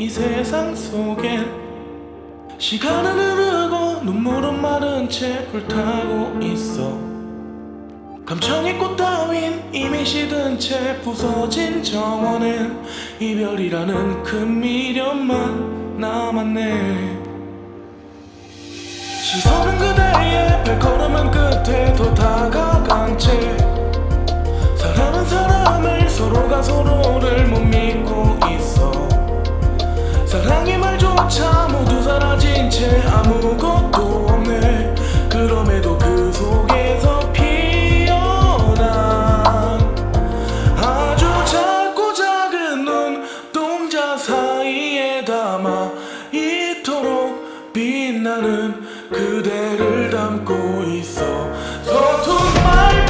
이 세상 속엔 시간은 흐르고 눈물은 마른 채 불타고 있어. 감정의 꽃 따윈 이미 시든 채 부서진 정원엔 이별이라는 큰 미련만 남았네. 시선은 그대의 발걸음은 끝에 더 다가간 채 서로를 못 믿고 있어. 사랑의 말조차 모두 사라진 채 아무것도 없네. 그럼에도 그 속에서 피어난 아주 작고 작은 눈동자 사이에 담아 이토록 빛나는 그대를 담고 있어. 서툰 말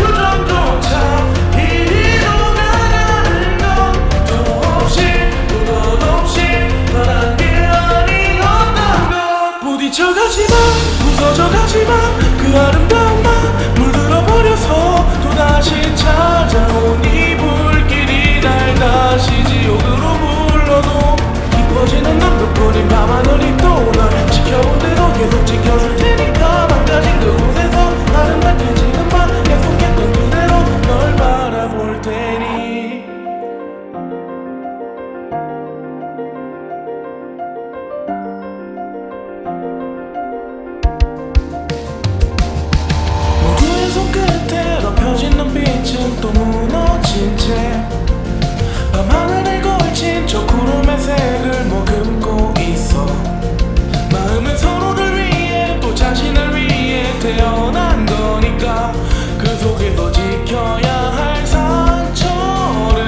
또 무너진 채 밤하늘에 걸친 저 구름의 색을 머금고 있어. 마음은 서로를 위해 또 자신을 위해 태어난 거니까 그 속에서 지켜야 할 상처를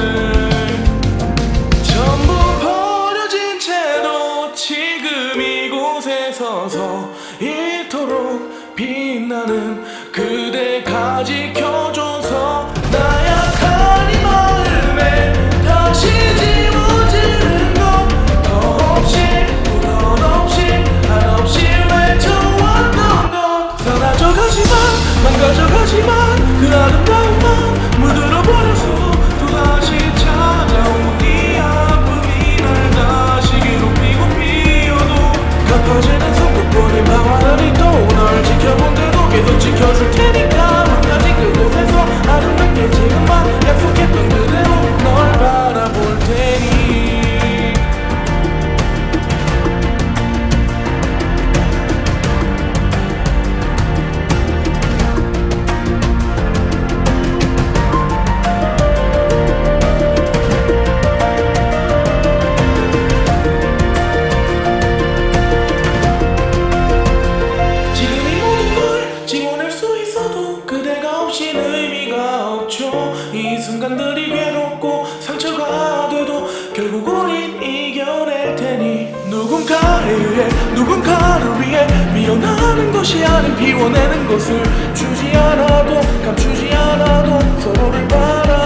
전부 버려진 채로 지금 이곳에 서서 이토록 빛나는 그대가 지켜 없죠 이 순간들이 괴롭고 상처가 돼도 결국 우린 이겨낼 테니. 누군가에 의해 누군가를 위해 밀어나는 것이 아닌 비워내는 것을 주지 않아도 감추지 않아도 서로를 바라